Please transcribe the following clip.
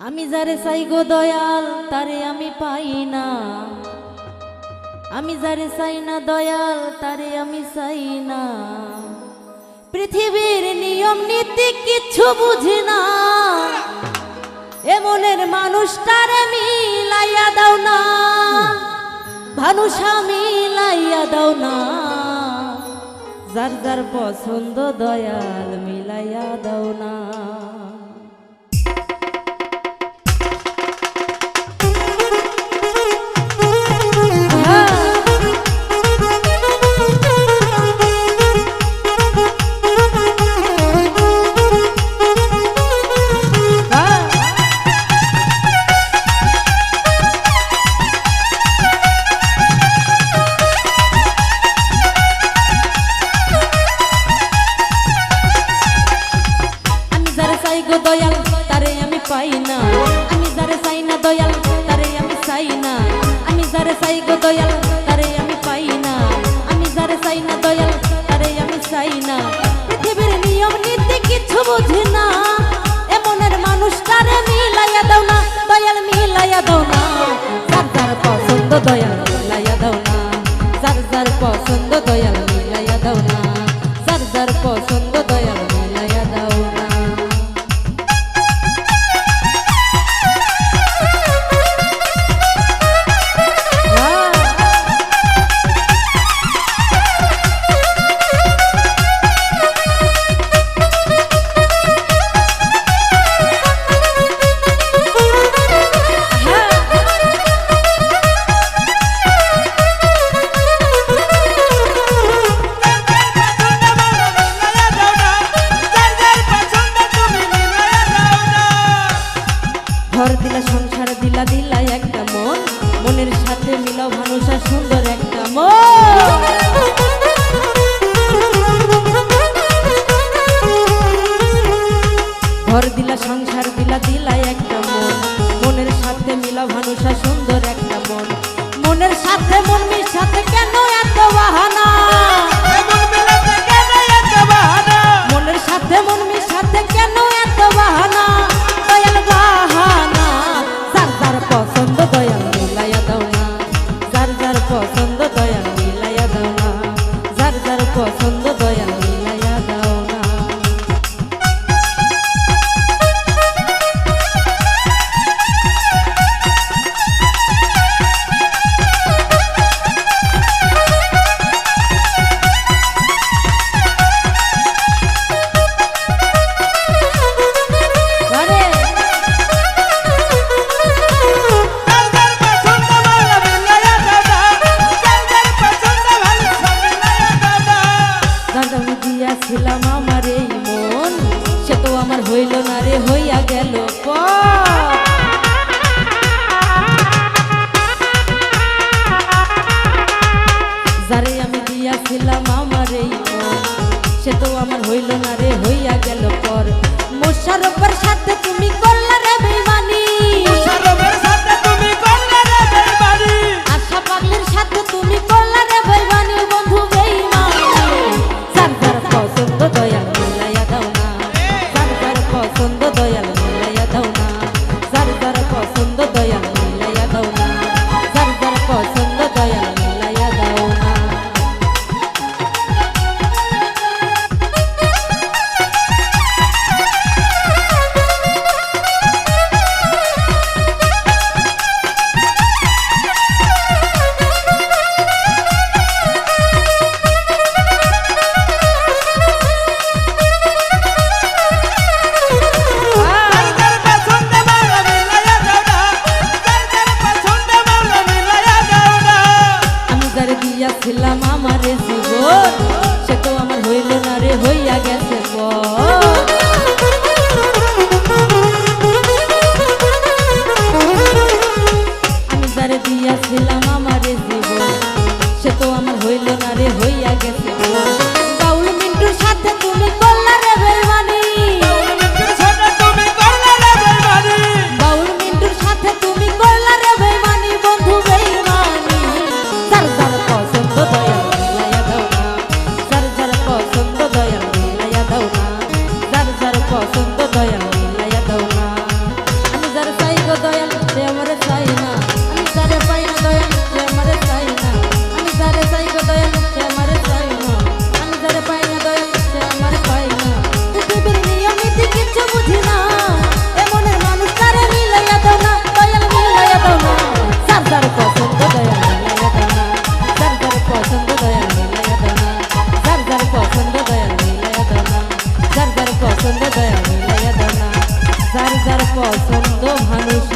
আমি যারে চাই গো দয়াল, তারে আমি পাই না। আমি যারে চাই না দয়াল, তারে আমি চাই না। পৃথিবীর নিয়ম নীতি কিচ্ছু বুঝি না। এমনের মানুষটারে মিলাইয়া দাও না। ভানুষা মিলাইয়া দাও না। যার যার পছন্দ দয়াল মিলাইয়া দাও না। যারে চাই গো দয়াল, তারে আমি পাই না। আমি যারে চাই না দয়াল, তারে আমি চাই না। পৃথিবীর নিয়ম, নীতি কিছু বুঝি না। এমনের মানুষটারে মিলাইয়া দাও না, দয়াল মিলাইয়া দাও না। যার যার পছন্দ দয়াল মিলাইয়া দাও না। যার যার পছন্দ দয়াল মিলাইয়া দাও না। যার যার পছন্দ দয়াল ঘর দিলা সংসার দিলা দিলা একটা মন। মনের সাথে মিলাও ভানুষা সুন্দর একটা মন। মনের সাথে মন সাথে কেন এত বাহানা? মনের সাথে মন সাথে কেন এত বাহানা? দয়াল বাহানা যার যার পছন্দ দয়াল মিলাইয়া দাও না। যার যার পছন্দ দয়াল মিলাইয়া দাও না। যার যার পছন্দ দিয়াছিলাম আমার এই মন, সে তো আমার হইল না রে, হইয়া গেল পর। যারে আমি দিয়াছিলাম আমার এই সে তো আমার হইল না রে, হইয়া গেল পর মোশারফের সাথে তুমি করলা আমার জীবন সে তো আমার হইল না রে হইয়া গেছে। দয়াল মিলাইয়া দানা যার যার পছন্দ মানুষ